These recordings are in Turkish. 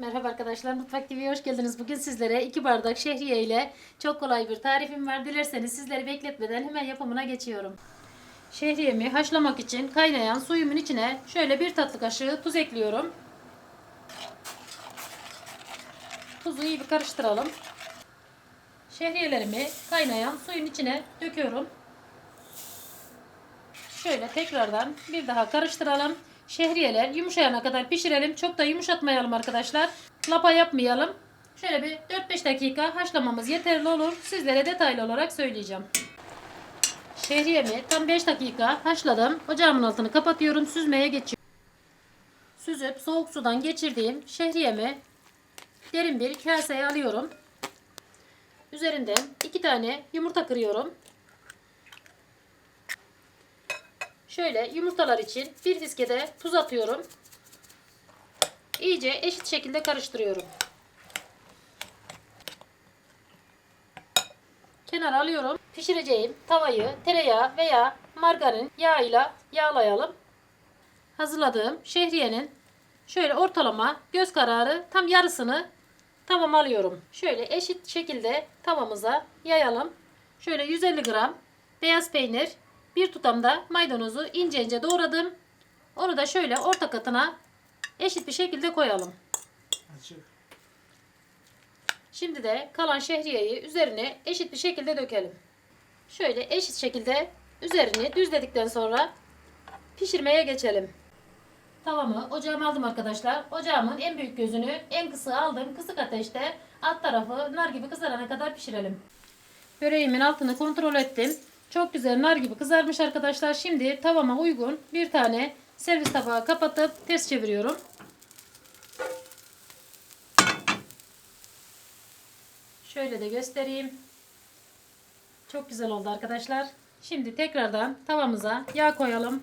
Merhaba arkadaşlar, Mutfak TV'ye hoş geldiniz. Bugün sizlere iki bardak şehriye ile çok kolay bir tarifim var. Dilerseniz sizleri bekletmeden hemen yapımına geçiyorum. Şehriyemi haşlamak için kaynayan suyumun içine şöyle bir tatlı kaşığı tuz ekliyorum. Tuzu iyi bir karıştıralım. Şehriyelerimi kaynayan suyun içine döküyorum. Şöyle tekrardan bir daha karıştıralım. Şehriyeler yumuşayana kadar pişirelim. Çok da yumuşatmayalım arkadaşlar. Lapa yapmayalım. Şöyle bir 4-5 dakika haşlamamız yeterli olur. Sizlere detaylı olarak söyleyeceğim. Şehriyemi tam 5 dakika haşladım. Ocağımın altını kapatıyorum. Süzmeye geçiyorum. Süzüp soğuk sudan geçirdiğim şehriyemi derin bir kaseye alıyorum. Üzerinden 2 tane yumurta kırıyorum. Şöyle yumurtalar için bir fiskede tuz atıyorum. İyice eşit şekilde karıştırıyorum. Kenara alıyorum. Pişireceğim tavayı tereyağı veya margarin yağıyla yağlayalım. Hazırladığım şehriyenin şöyle ortalama göz kararı tam yarısını tavam alıyorum. Şöyle eşit şekilde tavamıza yayalım. Şöyle 150 gram beyaz peynir, bir tutam da maydanozu ince ince doğradım. Onu da şöyle orta katına eşit bir şekilde koyalım. Açık. Şimdi de kalan şehriyeyi üzerine eşit bir şekilde dökelim. Şöyle eşit şekilde üzerini düzledikten sonra pişirmeye geçelim. Tavamı ocağıma aldım arkadaşlar. Ocağımın en büyük gözünü en kısa aldım. Kısık ateşte alt tarafı nar gibi kızarana kadar pişirelim. Böreğimin altını kontrol ettim. Çok güzel nar gibi kızarmış arkadaşlar. Şimdi tavama uygun bir tane servis tabağı kapatıp ters çeviriyorum. Şöyle de göstereyim. Çok güzel oldu arkadaşlar. Şimdi tekrardan tavamıza yağ koyalım.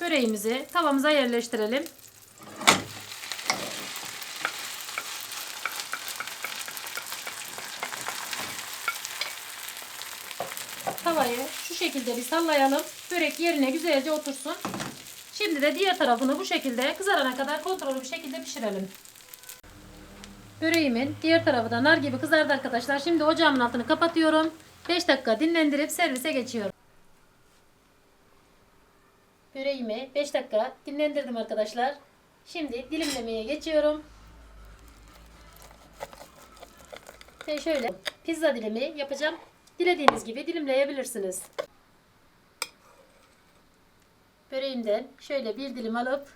Böreğimizi tavamıza yerleştirelim. Tavayı şu şekilde bir sallayalım. Börek yerine güzelce otursun. Şimdi de diğer tarafını bu şekilde kızarana kadar kontrollü bir şekilde pişirelim. Böreğimin diğer tarafı da nar gibi kızardı arkadaşlar. Şimdi ocağımın altını kapatıyorum. 5 dakika dinlendirip servise geçiyorum. Böreğimi 5 dakika dinlendirdim arkadaşlar. Şimdi dilimlemeye geçiyorum. Ve şöyle pizza dilimi yapacağım. Dilediğiniz gibi dilimleyebilirsiniz. Böreğimden şöyle bir dilim alıp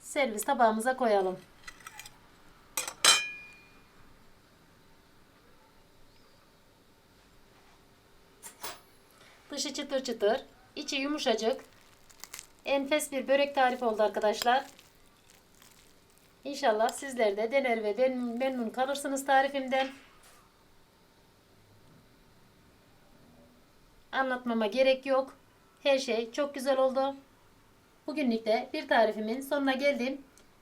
servis tabağımıza koyalım. Dışı çıtır çıtır, içi yumuşacık. Enfes bir börek tarifi oldu arkadaşlar. İnşallah sizler de dener ve memnun kalırsınız tarifimden. Anlatmama gerek yok. Her şey çok güzel oldu. Bugünlük de bir tarifimin sonuna geldim.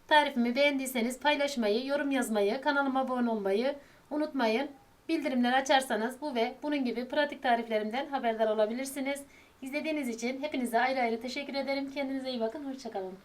Tarifimi beğendiyseniz paylaşmayı, yorum yazmayı, kanalıma abone olmayı unutmayın. Bildirimleri açarsanız bu ve bunun gibi pratik tariflerimden haberdar olabilirsiniz. İzlediğiniz için hepinize ayrı ayrı teşekkür ederim. Kendinize iyi bakın. Hoşçakalın.